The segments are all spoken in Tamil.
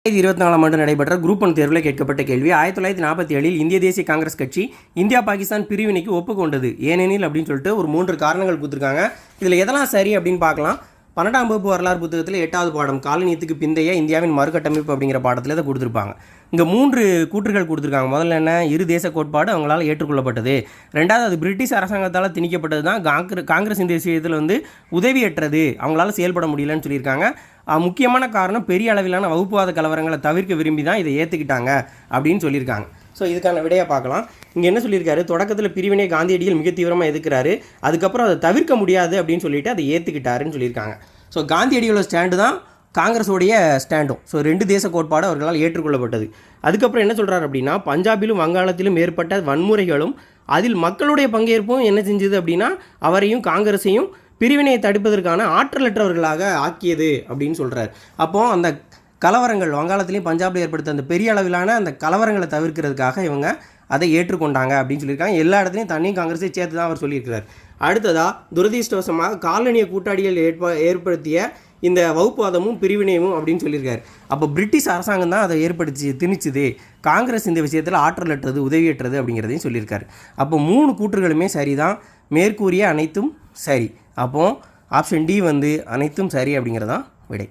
ரெண்டாயிரத்தி இருபத்தி நாலாம் ஆண்டு நடைபெற்ற குரூப் ஒன் தேர்வில் கேட்கப்பட்ட கேள்வி ஆயிரத்தி தொள்ளாயிரத்தி நாற்பத்தி ஏழில் இந்திய தேசிய காங்கிரஸ் கட்சி இந்தியா பாகிஸ்தான் பிரிவினைக்கு ஒப்புக்கொண்டது. ஏனெனில் அப்படின்னு சொல்லிட்டு ஒரு மூன்று காரணங்கள் கொடுத்துருக்காங்க. இதில் எதெல்லாம் சரி அப்படின்னு பார்க்கலாம். பன்னெண்டாம் வகுப்பு வரலாறு புத்தகத்தில் எட்டாவது பாடம் காலனியத்துக்கு பிந்தைய இந்தியாவின் மறுகட்டமைப்பு அப்படிங்கிற பாடத்தில் இதை கொடுத்துருப்பாங்க. இங்கே மூன்று கூற்றுகள் கொடுத்துருக்காங்க. முதல்ல என்ன? இரு தேச கோட்பாடு அவங்களால் ஏற்றுக்கொள்ளப்பட்டது. ரெண்டாவது அது பிரிட்டிஷ் அரசாங்கத்தால் திணிக்கப்பட்டது தான் காங்கிர காங்கிரஸ் இந்த விஷயத்தில் வந்து உதவியற்றது. அவங்களால செயல்பட முடியலன்னு சொல்லியிருக்காங்க. முக்கியமான காரணம் பெரிய அளவிலான வகுப்புவாத கலவரங்களை தவிர்க்க விரும்பி தான் இதை ஏற்றுக்கிட்டாங்க அப்படின்னு சொல்லியிருக்காங்க. ஸோ இதுக்கான விடையை பார்க்கலாம். இங்கே என்ன சொல்லியிருக்காரு? தொடக்கத்தில் பிரிவினை காந்தியடிகள் மிக தீவிரமாக எதுக்குறாரு அதுக்கப்புறம் அதை தவிர்க்க முடியாது அப்படின்னு சொல்லிட்டு அதை ஏற்றுக்கிட்டாருன்னு சொல்லியிருக்காங்க. ஸோ காந்தியடிகளோட ஸ்டாண்டு தான் காங்கிரஸோடைய ஸ்டாண்டும் ஸோ ரெண்டு தேச கோட்பாடு அவர்களால் ஏற்றுக்கொள்ளப்பட்டது. அதுக்கப்புறம் என்ன சொல்கிறார் அப்படின்னா பஞ்சாபிலும் வங்காளத்திலும் ஏற்பட்ட வன்முறைகளும் அதில் மக்களுடைய பங்கேற்பும் என்ன செஞ்சது அப்படின்னா அவரையும் காங்கிரஸையும் பிரிவினையை தடுப்பதற்கான ஆற்றலற்றவர்களாக ஆக்கியது அப்படின்னு சொல்கிறார் அப்போ அந்த கலவரங்கள் வங்காளத்திலையும் பஞ்சாபில் ஏற்படுத்த அந்த பெரிய அளவிலான அந்த கலவரங்களை தவிர்க்கிறதுக்காக இவங்க அதை ஏற்றுக்கொண்டாங்க அப்படின்னு சொல்லியிருக்காங்க. எல்லா இடத்துலையும் தண்ணியும் காங்கிரஸை சேர்த்து தான் அவர் சொல்லியிருக்கிறார். அடுத்ததாக துரதிருஷ்டவசமாக காலனிய கூட்டாளிகள் ஏற்ப ஏற்படுத்திய இந்த வகுப்புவாதமும் பிரிவினையும் அப்படின்னு சொல்லியிருக்காரு. அப்போ பிரிட்டிஷ் அரசாங்கம் தான் அதை ஏற்படுத்தி திணிச்சுது. காங்கிரஸ் இந்த விஷயத்தில் ஆற்றலற்றது உதவியற்றது அப்படிங்கிறதையும் சொல்லியிருக்காரு. அப்போ மூணு கூற்றுகளுமே சரிதான். மேற்கூறிய அனைத்தும் சரி. அப்போது ஆப்ஷன் டி வந்து அனைத்தும் சரி அப்படிங்கிறதான் விடை.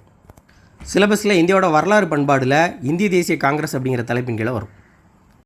சிலபஸில் இந்தியாவோட வரலாறு பண்பாடில் இந்திய தேசிய காங்கிரஸ் அப்படிங்கிற தலைப்பின் கீழே வரும்.